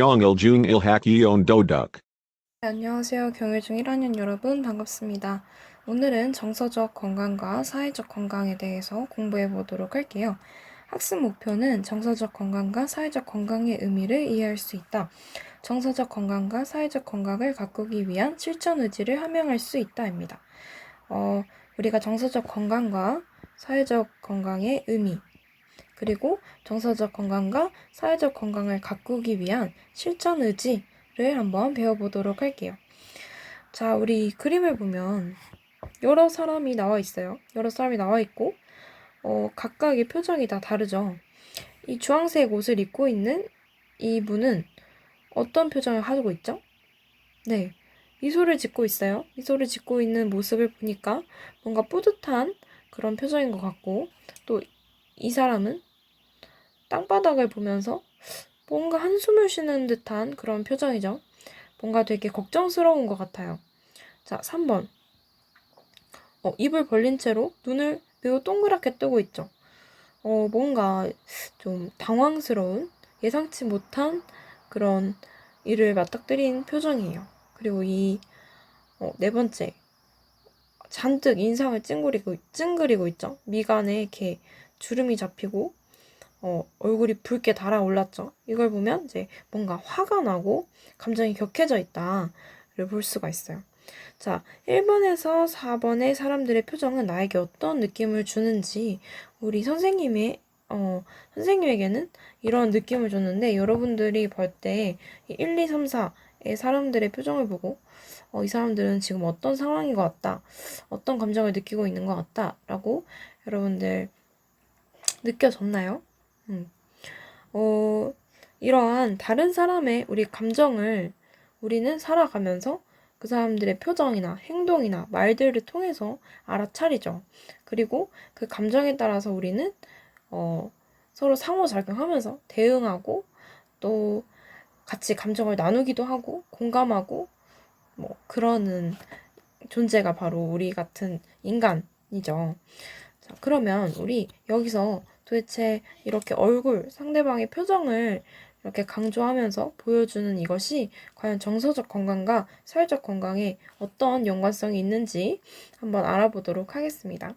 Kyongil Jung. 네, 안녕하세요. 경일중 1학년 여러분 반갑습니다. 오늘은 정서적 건강과 사회적 건강에 대해서 공부해 보도록 할게요. 학습 목표는 정서적 건강과 사회적 건강의 의미를 이해할 수 있다. 정서적 건강과 사회적 건강을 가꾸기 위한 실천 의지를 함양할 수 있다입니다. 어, 우리가 정서적 건강과 사회적 건강의 의미, 그리고 정서적 건강과 사회적 건강을 가꾸기 위한 실천 의지를 한번 배워보도록 할게요. 자, 우리 그림을 보면 여러 사람이 나와 있어요. 여러 사람이 나와 있고, 어, 각각의 표정이 다 다르죠. 이 주황색 옷을 입고 있는 이 분은 어떤 표정을 하고 있죠? 네. 미소를 짓고 있어요. 미소를 짓고 있는 모습을 보니까 뭔가 뿌듯한 그런 표정인 것 같고, 또 이 사람은 땅바닥을 보면서 뭔가 한숨을 쉬는 듯한 그런 표정이죠. 뭔가 되게 걱정스러운 것 같아요. 자, 3번. 어, 입을 벌린 채로 눈을 매우 동그랗게 뜨고 있죠. 어, 뭔가 좀 당황스러운, 예상치 못한 그런 일을 맞닥뜨린 표정이에요. 그리고 이, 어, 네 번째. 잔뜩 인상을 찡그리고, 찡그리고 있죠. 미간에 이렇게 주름이 잡히고, 어, 얼굴이 붉게 달아올랐죠. 이걸 보면 이제 뭔가 화가 나고 감정이 격해져 있다를 볼 수가 있어요. 자, 1번에서 4번의 사람들의 표정은 나에게 어떤 느낌을 주는지 우리 선생님의 어, 선생님에게는 이런 느낌을 줬는데 여러분들이 볼 때 1, 2, 3, 4의 사람들의 표정을 보고 어, 이 사람들은 지금 어떤 상황인 것 같다. 어떤 감정을 느끼고 있는 것 같다. 라고 여러분들 느껴졌나요? 음. 어, 이러한 다른 사람의 우리 감정을 우리는 살아가면서 그 사람들의 표정이나 행동이나 말들을 통해서 알아차리죠. 그리고 그 감정에 따라서 우리는 어, 서로 상호작용하면서 대응하고 또 같이 감정을 나누기도 하고 공감하고 뭐 그러는 존재가 바로 우리 같은 인간이죠. 자, 그러면 우리 여기서 도대체 이렇게 얼굴, 상대방의 표정을 이렇게 강조하면서 보여주는 이것이 과연 정서적 건강과 사회적 건강에 어떤 연관성이 있는지 한번 알아보도록 하겠습니다.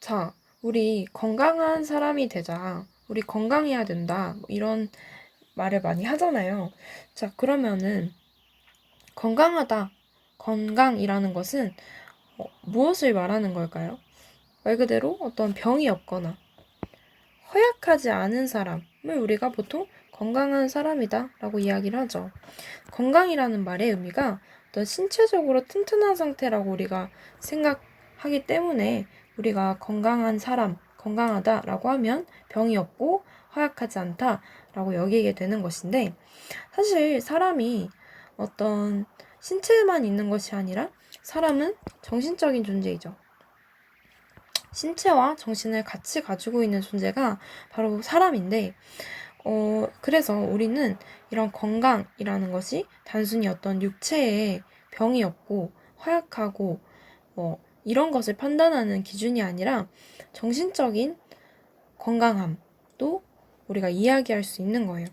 자, 우리 건강한 사람이 되자. 우리 건강해야 된다. 뭐 이런 말을 많이 하잖아요. 자, 그러면은 건강하다. 건강이라는 것은 어, 무엇을 말하는 걸까요? 말 그대로 어떤 병이 없거나 허약하지 않은 사람을 우리가 보통 건강한 사람이다 라고 이야기를 하죠. 건강이라는 말의 의미가 어떤 신체적으로 튼튼한 상태라고 우리가 생각하기 때문에 우리가 건강한 사람, 건강하다 라고 하면 병이 없고 허약하지 않다 라고 여기게 되는 것인데 사실 사람이 어떤 신체만 있는 것이 아니라 사람은 정신적인 존재이죠. 신체와 정신을 같이 가지고 있는 존재가 바로 사람인데, 어, 그래서 우리는 이런 건강이라는 것이 단순히 어떤 육체의 병이 없고 허약하고 뭐 이런 것을 판단하는 기준이 아니라 정신적인 건강함도 우리가 이야기할 수 있는 거예요.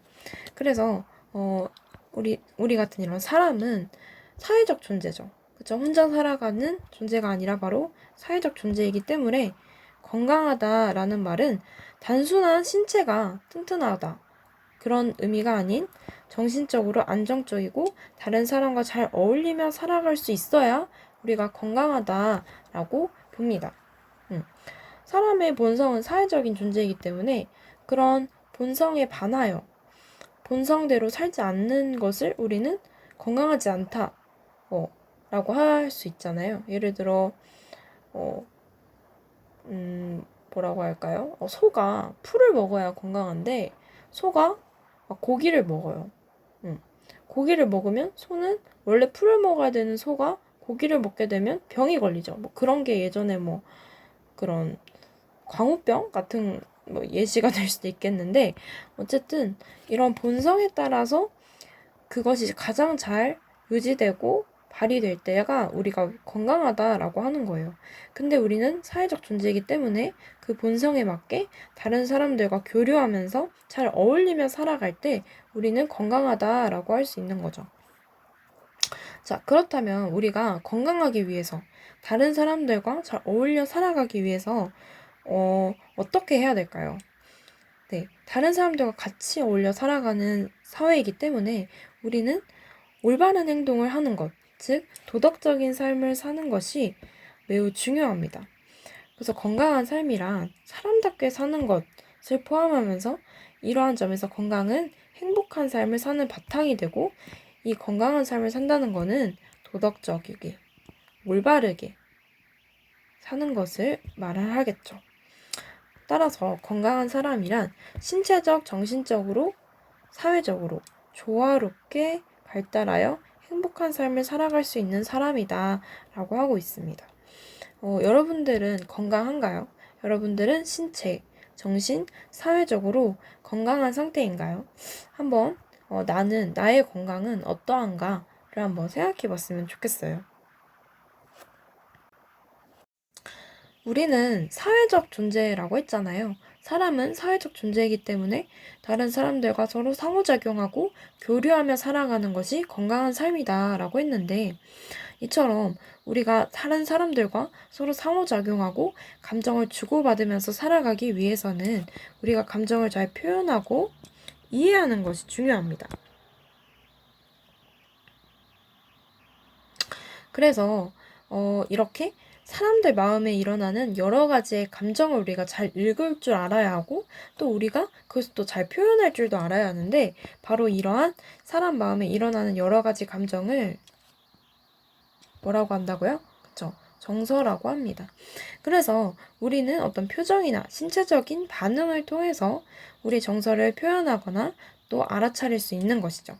그래서 어, 우리 우리 같은 이런 사람은 사회적 존재죠. 그쵸? 혼자 살아가는 존재가 아니라 바로 사회적 존재이기 때문에 건강하다라는 말은 단순한 신체가 튼튼하다. 그런 의미가 아닌 정신적으로 안정적이고 다른 사람과 잘 어울리며 살아갈 수 있어야 우리가 건강하다라고 봅니다. 음. 사람의 본성은 사회적인 존재이기 때문에 그런 본성에 반하여 본성대로 살지 않는 것을 우리는 건강하지 않다. 어, 라고 할 수 있잖아요. 예를 들어, 어, 음, 뭐라고 할까요? 어, 소가 풀을 먹어야 건강한데, 소가 고기를 먹어요. 음. 고기를 먹으면 소는 원래 풀을 먹어야 되는 소가 고기를 먹게 되면 병이 걸리죠. 뭐 그런 게 예전에 뭐 그런 광우병 같은 뭐 예시가 될 수도 있겠는데 어쨌든 이런 본성에 따라서 그것이 가장 잘 유지되고 발휘될 때가 우리가 건강하다라고 하는 거예요. 근데 우리는 사회적 존재이기 때문에 그 본성에 맞게 다른 사람들과 교류하면서 잘 어울리며 살아갈 때 우리는 건강하다라고 할 수 있는 거죠. 자, 그렇다면 우리가 건강하기 위해서 다른 사람들과 잘 어울려 살아가기 위해서 어, 어떻게 해야 될까요? 네, 다른 사람들과 같이 어울려 살아가는 사회이기 때문에 우리는 올바른 행동을 하는 것, 즉 도덕적인 삶을 사는 것이 매우 중요합니다. 그래서 건강한 삶이란 사람답게 사는 것을 포함하면서 이러한 점에서 건강은 행복한 삶을 사는 바탕이 되고 이 건강한 삶을 산다는 것은 도덕적이게 올바르게 사는 것을 말을 하겠죠. 따라서 건강한 사람이란 신체적, 정신적으로, 사회적으로 조화롭게 발달하여 행복한 삶을 살아갈 수 있는 사람이다 라고 하고 있습니다. 어, 여러분들은 건강한가요? 여러분들은 신체, 정신, 사회적으로 건강한 상태인가요? 한번 어, 나는 나의 건강은 어떠한가를 한번 생각해 봤으면 좋겠어요. 우리는 사회적 존재라고 했잖아요. 사람은 사회적 존재이기 때문에 다른 사람들과 서로 상호작용하고 교류하며 살아가는 것이 건강한 삶이다 라고 했는데 이처럼 우리가 다른 사람들과 서로 상호작용하고 감정을 주고받으면서 살아가기 위해서는 우리가 감정을 잘 표현하고 이해하는 것이 중요합니다. 그래서 어, 이렇게 사람들 마음에 일어나는 여러 가지의 감정을 우리가 잘 읽을 줄 알아야 하고 또 우리가 그것을 또 잘 표현할 줄도 알아야 하는데 바로 이러한 사람 마음에 일어나는 여러 가지 감정을 뭐라고 한다고요? 그쵸? 정서라고 합니다. 그래서 우리는 어떤 표정이나 신체적인 반응을 통해서 우리 정서를 표현하거나 또 알아차릴 수 있는 것이죠.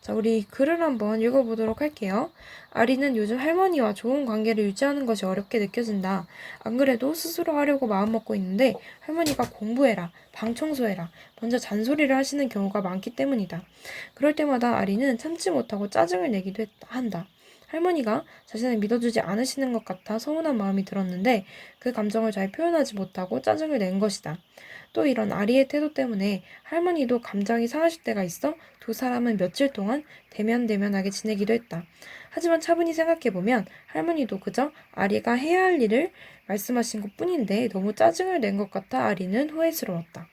자, 우리 글을 한번 읽어보도록 할게요. 아리는 요즘 할머니와 좋은 관계를 유지하는 것이 어렵게 느껴진다. 안 그래도 스스로 하려고 마음먹고 있는데 할머니가 공부해라, 방 청소해라, 먼저 잔소리를 하시는 경우가 많기 때문이다. 그럴 때마다 아리는 참지 못하고 짜증을 내기도 한다. 할머니가 자신을 믿어주지 않으시는 것 같아 서운한 마음이 들었는데 그 감정을 잘 표현하지 못하고 짜증을 낸 것이다. 또 이런 아리의 태도 때문에 할머니도 감정이 상하실 때가 있어 두 사람은 며칠 동안 대면대면하게 지내기도 했다. 하지만 차분히 생각해보면 할머니도 그저 아리가 해야 할 일을 말씀하신 것 뿐인데 너무 짜증을 낸 것 같아 아리는 후회스러웠다.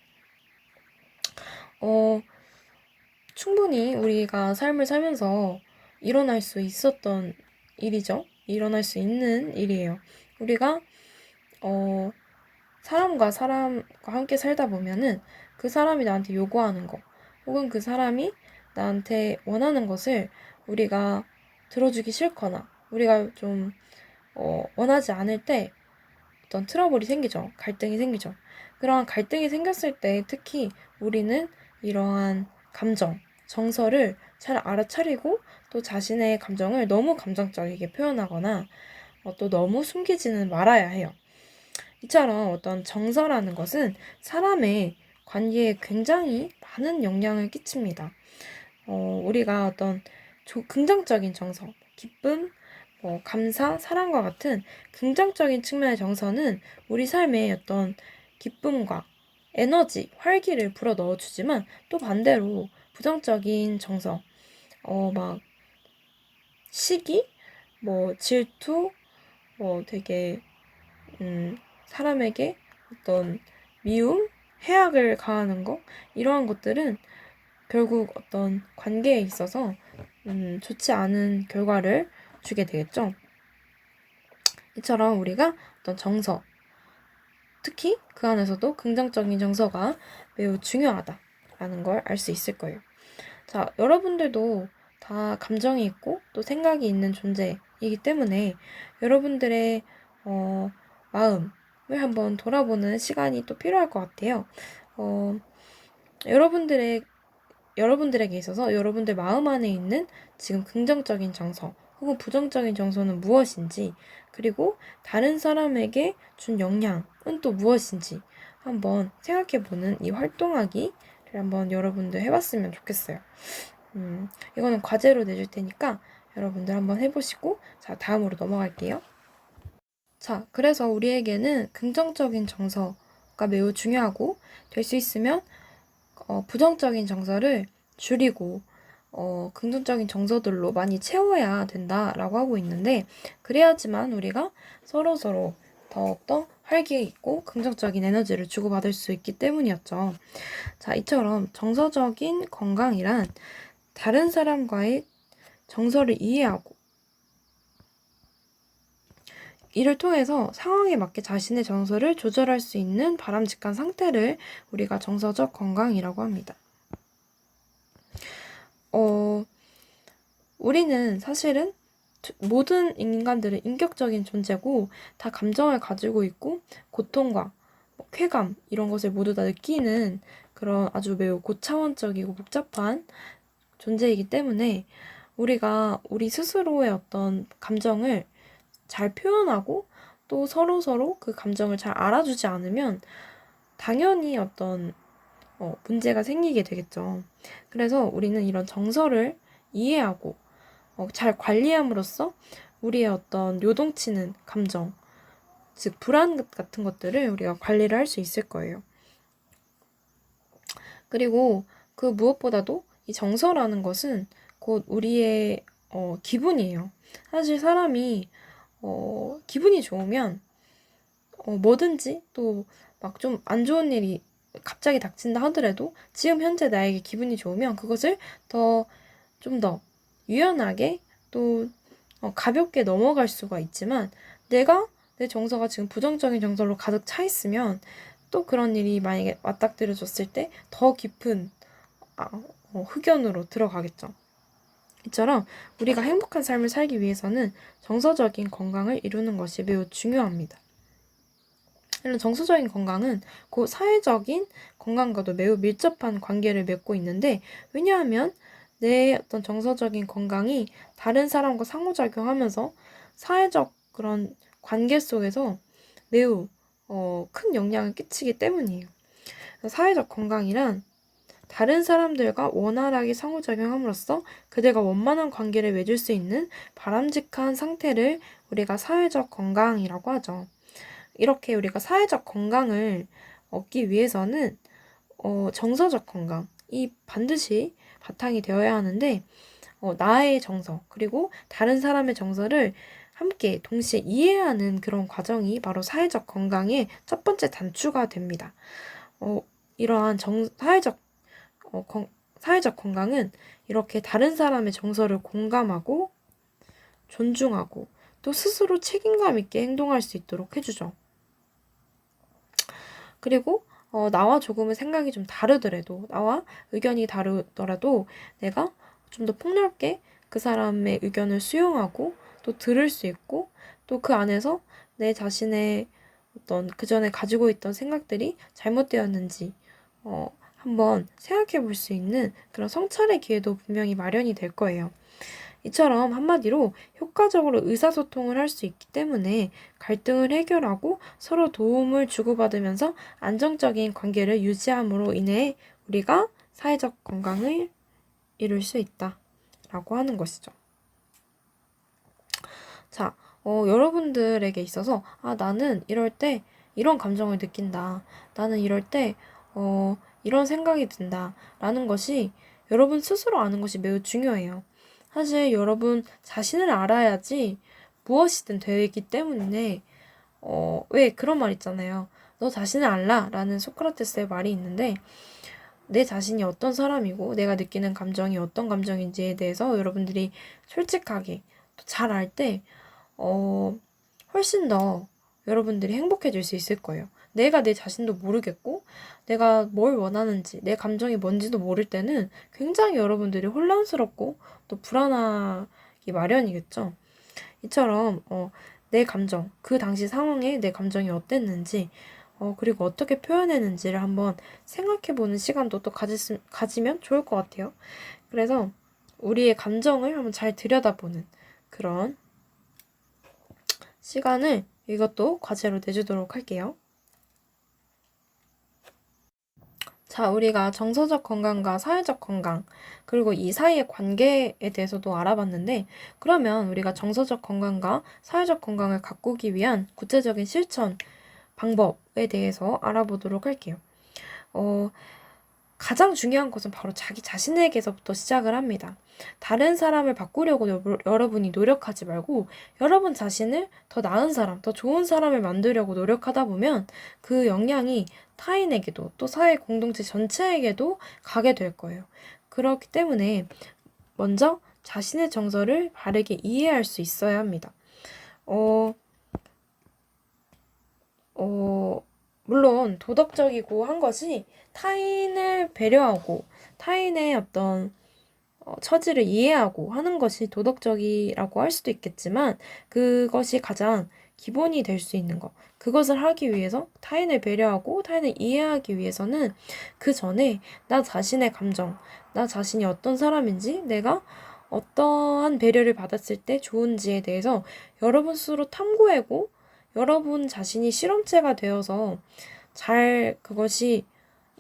어, 충분히 우리가 삶을 살면서 일어날 수 있었던 일이죠. 일어날 수 있는 일이에요. 우리가 어, 사람과 사람과 함께 살다 보면은 그 사람이 나한테 요구하는 거, 혹은 그 사람이 나한테 원하는 것을 우리가 들어주기 싫거나, 우리가 좀, 어, 원하지 않을 때 어떤 트러블이 생기죠. 갈등이 생기죠. 그러한 갈등이 생겼을 때 특히 우리는 이러한 감정, 정서를 잘 알아차리고 또 자신의 감정을 너무 감정적이게 표현하거나 어, 또 너무 숨기지는 말아야 해요. 이처럼 어떤 정서라는 것은 사람의 관계에 굉장히 많은 영향을 끼칩니다. 어, 우리가 어떤 조, 긍정적인 정서, 기쁨, 뭐, 감사, 사랑과 같은 긍정적인 측면의 정서는 우리 삶에 어떤 기쁨과 에너지, 활기를 불어 넣어주지만 또 반대로 부정적인 정서, 어, 막, 시기, 뭐, 질투, 뭐 되게, 음, 사람에게 어떤 미움, 해악을 가하는 거, 이러한 것들은 결국 어떤 관계에 있어서, 음, 좋지 않은 결과를 주게 되겠죠. 이처럼 우리가 어떤 정서, 특히 그 안에서도 긍정적인 정서가 매우 중요하다라는 걸 알 수 있을 거예요. 자, 여러분들도 다 감정이 있고 또 생각이 있는 존재이기 때문에 여러분들의 어, 마음을 한번 돌아보는 시간이 또 필요할 것 같아요. 어, 여러분들의 여러분들에게 있어서 여러분들 마음 안에 있는 지금 긍정적인 정서 혹은 부정적인 정서는 무엇인지 그리고 다른 사람에게 준 영향은 또 무엇인지 한번 생각해보는 이 활동하기를 한번 여러분들 해봤으면 좋겠어요. 음, 이거는 과제로 내줄 테니까 여러분들 한번 해보시고 자 다음으로 넘어갈게요. 자 그래서 우리에게는 긍정적인 정서가 매우 중요하고 될 수 있으면 어, 부정적인 정서를 줄이고 어, 긍정적인 정서들로 많이 채워야 된다라고 하고 있는데 그래야지만 우리가 서로 서로 더욱더 활기 있고 긍정적인 에너지를 주고받을 수 있기 때문이었죠. 자, 이처럼 정서적인 건강이란 다른 사람과의 정서를 이해하고 이를 통해서 상황에 맞게 자신의 정서를 조절할 수 있는 바람직한 상태를 우리가 정서적 건강이라고 합니다. 어, 우리는 사실은 모든 인간들은 인격적인 존재고 다 감정을 가지고 있고 고통과 뭐 쾌감 이런 것을 모두 다 느끼는 그런 아주 매우 고차원적이고 복잡한 존재이기 때문에 우리가 우리 스스로의 어떤 감정을 잘 표현하고 또 서로 서로 그 감정을 잘 알아주지 않으면 당연히 어떤 어, 문제가 생기게 되겠죠. 그래서 우리는 이런 정서를 이해하고 어, 잘 관리함으로써 우리의 어떤 요동치는 감정, 즉 불안 같은 것들을 우리가 관리를 할 수 있을 거예요. 그리고 그 무엇보다도 이 정서라는 것은 곧 우리의 어, 기분이에요. 사실 사람이 어, 기분이 좋으면 어, 뭐든지 또 막 좀 안 좋은 일이 갑자기 닥친다 하더라도 지금 현재 나에게 기분이 좋으면 그것을 더 좀 더 유연하게 또 어, 가볍게 넘어갈 수가 있지만 내가 내 정서가 지금 부정적인 정서로 가득 차 있으면 또 그런 일이 만약에 맞닥뜨려졌을 때 더 깊은 아, 어, 흑연으로 들어가겠죠. 이처럼 우리가 행복한 삶을 살기 위해서는 정서적인 건강을 이루는 것이 매우 중요합니다. 이런 정서적인 건강은 그 사회적인 건강과도 매우 밀접한 관계를 맺고 있는데 왜냐하면 내 어떤 정서적인 건강이 다른 사람과 상호작용하면서 사회적 그런 관계 속에서 매우 어, 큰 영향을 끼치기 때문이에요. 사회적 건강이란 다른 사람들과 원활하게 상호작용함으로써 그들과 원만한 관계를 맺을 수 있는 바람직한 상태를 우리가 사회적 건강이라고 하죠. 이렇게 우리가 사회적 건강을 얻기 위해서는 어, 정서적 건강 이 반드시 바탕이 되어야 하는데 어, 나의 정서 그리고 다른 사람의 정서를 함께 동시에 이해하는 그런 과정이 바로 사회적 건강의 첫 번째 단추가 됩니다. 어, 이러한 정, 사회적 어, 건, 사회적 건강은 이렇게 다른 사람의 정서를 공감하고 존중하고 또 스스로 책임감 있게 행동할 수 있도록 해주죠. 그리고 어, 나와 조금은 생각이 좀 다르더라도, 나와 의견이 다르더라도 내가 좀 더 폭넓게 그 사람의 의견을 수용하고 또 들을 수 있고 또 그 안에서 내 자신의 어떤 그 전에 가지고 있던 생각들이 잘못되었는지 어, 한번 생각해 볼 수 있는 그런 성찰의 기회도 분명히 마련이 될 거예요. 이처럼 한마디로 효과적으로 의사소통을 할 수 있기 때문에 갈등을 해결하고 서로 도움을 주고받으면서 안정적인 관계를 유지함으로 인해 우리가 사회적 건강을 이룰 수 있다 라고 하는 것이죠. 자, 어, 여러분들에게 있어서 아, 나는 이럴 때 이런 감정을 느낀다. 나는 이럴 때 어, 이런 생각이 든다. 라는 것이 여러분 스스로 아는 것이 매우 중요해요. 사실 여러분 자신을 알아야지 무엇이든 되기 때문에 어, 왜 그런 말 있잖아요. 너 자신을 알라 라는 소크라테스의 말이 있는데 내 자신이 어떤 사람이고 내가 느끼는 감정이 어떤 감정인지에 대해서 여러분들이 솔직하게 잘알 때 어, 훨씬 더 여러분들이 행복해질 수 있을 거예요. 내가 내 자신도 모르겠고, 내가 뭘 원하는지, 내 감정이 뭔지도 모를 때는 굉장히 여러분들이 혼란스럽고 또 불안하기 마련이겠죠. 이처럼, 어, 내 감정, 그 당시 상황에 내 감정이 어땠는지, 어, 그리고 어떻게 표현했는지를 한번 생각해보는 시간도 또 가지, 가지면 좋을 것 같아요. 그래서 우리의 감정을 한번 잘 들여다보는 그런 시간을 이것도 과제로 내주도록 할게요. 자, 우리가 정서적 건강과 사회적 건강, 그리고 이 사이의 관계에 대해서도 알아봤는데, 그러면 우리가 정서적 건강과 사회적 건강을 가꾸기 위한 구체적인 실천 방법에 대해서 알아보도록 할게요. 어, 가장 중요한 것은 바로 자기 자신에게서부터 시작을 합니다. 다른 사람을 바꾸려고 여, 여러분이 노력하지 말고 여러분 자신을 더 나은 사람, 더 좋은 사람을 만들려고 노력하다 보면 그 영향이 타인에게도 또 사회 공동체 전체에게도 가게 될 거예요. 그렇기 때문에 먼저 자신의 정서를 바르게 이해할 수 있어야 합니다. 어, 어, 물론 도덕적이고 한 것이 타인을 배려하고 타인의 어떤 어, 처지를 이해하고 하는 것이 도덕적이라고 할 수도 있겠지만 그것이 가장 기본이 될 수 있는 것. 그것을 하기 위해서 타인을 배려하고 타인을 이해하기 위해서는 그 전에 나 자신의 감정, 나 자신이 어떤 사람인지 내가 어떠한 배려를 받았을 때 좋은지에 대해서 여러분 스스로 탐구하고 여러분 자신이 실험체가 되어서 잘 그것이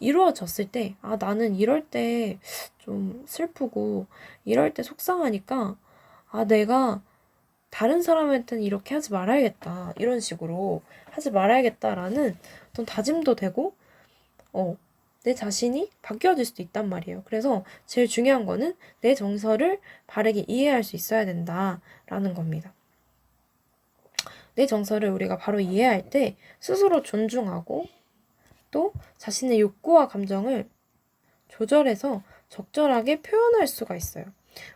이루어졌을 때, 아, 나는 이럴 때 좀 슬프고, 이럴 때 속상하니까, 아, 내가 다른 사람한테는 이렇게 하지 말아야겠다. 이런 식으로 하지 말아야겠다라는 어떤 다짐도 되고, 어, 내 자신이 바뀌어질 수도 있단 말이에요. 그래서 제일 중요한 거는 내 정서를 바르게 이해할 수 있어야 된다라는 겁니다. 내 정서를 우리가 바로 이해할 때 스스로 존중하고 또 자신의 욕구와 감정을 조절해서 적절하게 표현할 수가 있어요.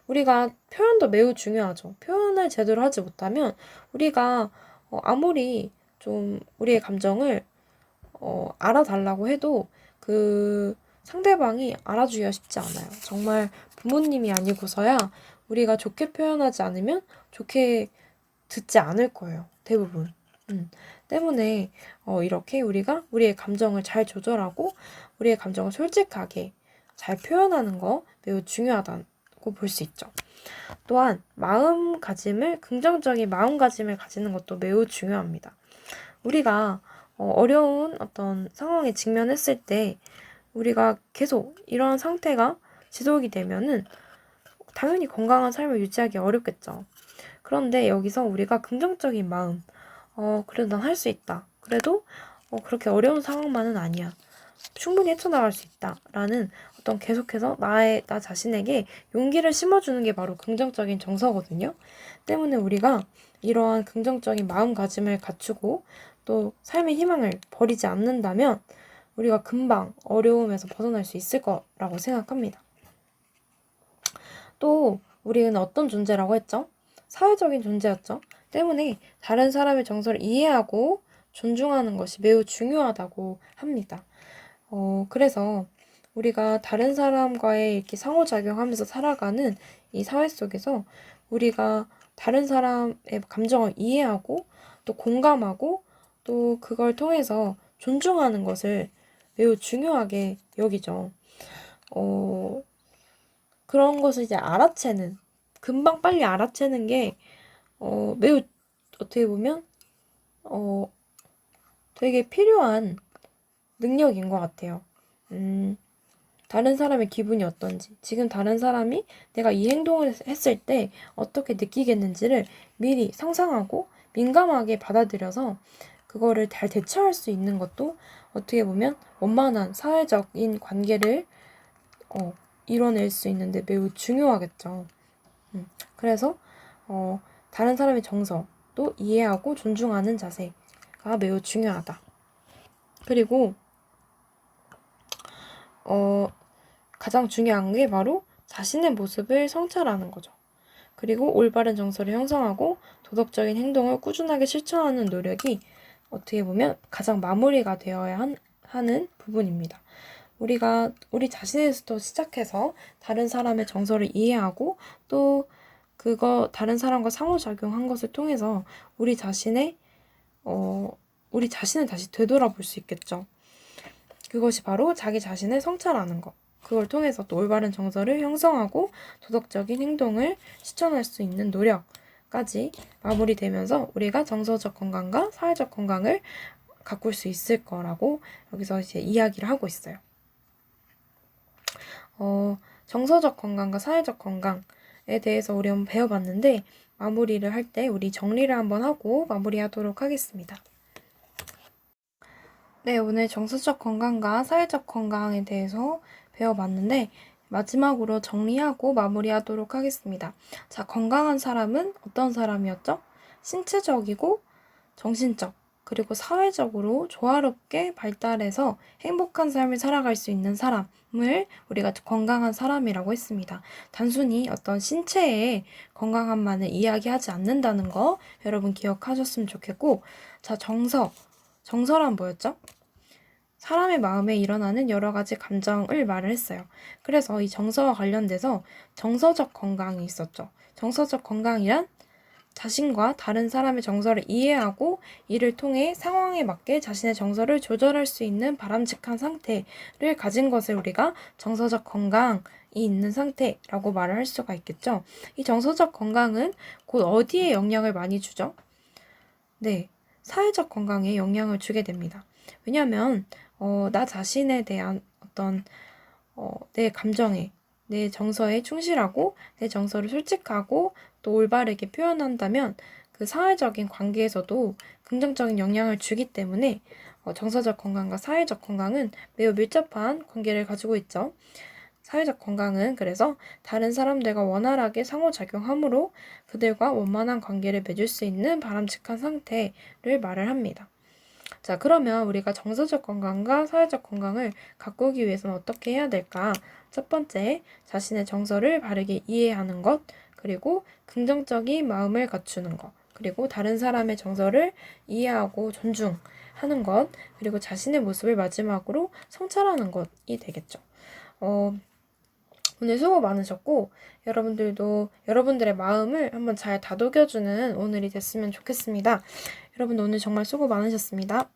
우리가 표현도 매우 중요하죠. 표현을 제대로 하지 못하면 우리가 어, 아무리 좀 우리의 감정을 어, 알아달라고 해도 그 상대방이 알아주기가 쉽지 않아요. 정말 부모님이 아니고서야 우리가 좋게 표현하지 않으면 좋게 듣지 않을 거예요. 대부분. 음. 때문에 어, 이렇게 우리가 우리의 감정을 잘 조절하고 우리의 감정을 솔직하게 잘 표현하는 거 매우 중요하다고 볼 수 있죠. 또한 마음가짐을 긍정적인 마음가짐을 가지는 것도 매우 중요합니다. 우리가 어, 어려운 어떤 상황에 직면했을 때 우리가 계속 이런 상태가 지속이 되면은 당연히 건강한 삶을 유지하기 어렵겠죠. 그런데 여기서 우리가 긍정적인 마음, 어, 그래도 난 할 수 있다. 그래도 어, 그렇게 어려운 상황만은 아니야. 충분히 헤쳐나갈 수 있다. 라는 어떤 계속해서 나의, 나 자신에게 용기를 심어주는 게 바로 긍정적인 정서거든요. 때문에 우리가 이러한 긍정적인 마음가짐을 갖추고 또 삶의 희망을 버리지 않는다면 우리가 금방 어려움에서 벗어날 수 있을 거라고 생각합니다. 또 우리는 어떤 존재라고 했죠? 사회적인 존재였죠. 때문에 다른 사람의 정서를 이해하고 존중하는 것이 매우 중요하다고 합니다. 어, 그래서 우리가 다른 사람과의 이렇게 상호작용하면서 살아가는 이 사회 속에서 우리가 다른 사람의 감정을 이해하고 또 공감하고 또 그걸 통해서 존중하는 것을 매우 중요하게 여기죠. 어, 그런 것을 이제 알아채는, 금방 빨리 알아채는 게 어, 매우 어떻게 보면 어, 되게 필요한 능력인 것 같아요. 음, 다른 사람의 기분이 어떤지, 지금 다른 사람이 내가 이 행동을 했을 때 어떻게 느끼겠는지를 미리 상상하고 민감하게 받아들여서 그거를 잘 대처할 수 있는 것도 어떻게 보면 원만한 사회적인 관계를 어, 이뤄낼 수 있는데 매우 중요하겠죠. 음, 그래서 어, 다른 사람의 정서도 이해하고 존중하는 자세가 매우 중요하다. 그리고 어, 가장 중요한 게 바로 자신의 모습을 성찰하는 거죠. 그리고 올바른 정서를 형성하고 도덕적인 행동을 꾸준하게 실천하는 노력이 어떻게 보면 가장 마무리가 되어야 한, 하는 부분입니다. 우리가 우리 자신에서도 시작해서 다른 사람의 정서를 이해하고 또 그거 다른 사람과 상호작용한 것을 통해서 우리 자신의 어 우리 자신을 다시 되돌아볼 수 있겠죠. 그것이 바로 자기 자신을 성찰하는 것. 그걸 통해서 또 올바른 정서를 형성하고 도덕적인 행동을 실천할 수 있는 노력까지 마무리되면서 우리가 정서적 건강과 사회적 건강을 가꿀 수 있을 거라고 여기서 이제 이야기를 하고 있어요. 어, 정서적 건강과 사회적 건강에 대해서 우리 한번 배워봤는데 마무리를 할 때 우리 정리를 한번 하고 마무리하도록 하겠습니다. 네, 오늘 정서적 건강과 사회적 건강에 대해서 배워봤는데 마지막으로 정리하고 마무리하도록 하겠습니다. 자, 건강한 사람은 어떤 사람이었죠? 신체적이고 정신적 그리고 사회적으로 조화롭게 발달해서 행복한 삶을 살아갈 수 있는 사람을 우리가 건강한 사람이라고 했습니다. 단순히 어떤 신체의 건강함만을 이야기하지 않는다는 거 여러분 기억하셨으면 좋겠고, 자, 정서. 정서란 뭐였죠? 사람의 마음에 일어나는 여러 가지 감정을 말을 했어요. 그래서 이 정서와 관련돼서 정서적 건강이 있었죠. 정서적 건강이란 자신과 다른 사람의 정서를 이해하고 이를 통해 상황에 맞게 자신의 정서를 조절할 수 있는 바람직한 상태를 가진 것을 우리가 정서적 건강이 있는 상태라고 말을 할 수가 있겠죠. 이 정서적 건강은 곧 어디에 영향을 많이 주죠? 네, 사회적 건강에 영향을 주게 됩니다. 왜냐하면 어, 나 자신에 대한 어떤 어, 내 감정에 내 정서에 충실하고 내 정서를 솔직하고 또 올바르게 표현한다면 그 사회적인 관계에서도 긍정적인 영향을 주기 때문에 어, 정서적 건강과 사회적 건강은 매우 밀접한 관계를 가지고 있죠. 사회적 건강은 그래서 다른 사람들과 원활하게 상호작용함으로 그들과 원만한 관계를 맺을 수 있는 바람직한 상태를 말을 합니다. 자, 그러면 우리가 정서적 건강과 사회적 건강을 가꾸기 위해서는 어떻게 해야 될까? 첫 번째, 자신의 정서를 바르게 이해하는 것, 그리고 긍정적인 마음을 갖추는 것, 그리고 다른 사람의 정서를 이해하고 존중하는 것, 그리고 자신의 모습을 마지막으로 성찰하는 것이 되겠죠. 어, 오늘 수고 많으셨고, 여러분들도 여러분들의 마음을 한번 잘 다독여주는 오늘이 됐으면 좋겠습니다. 여러분 오늘 정말 수고 많으셨습니다.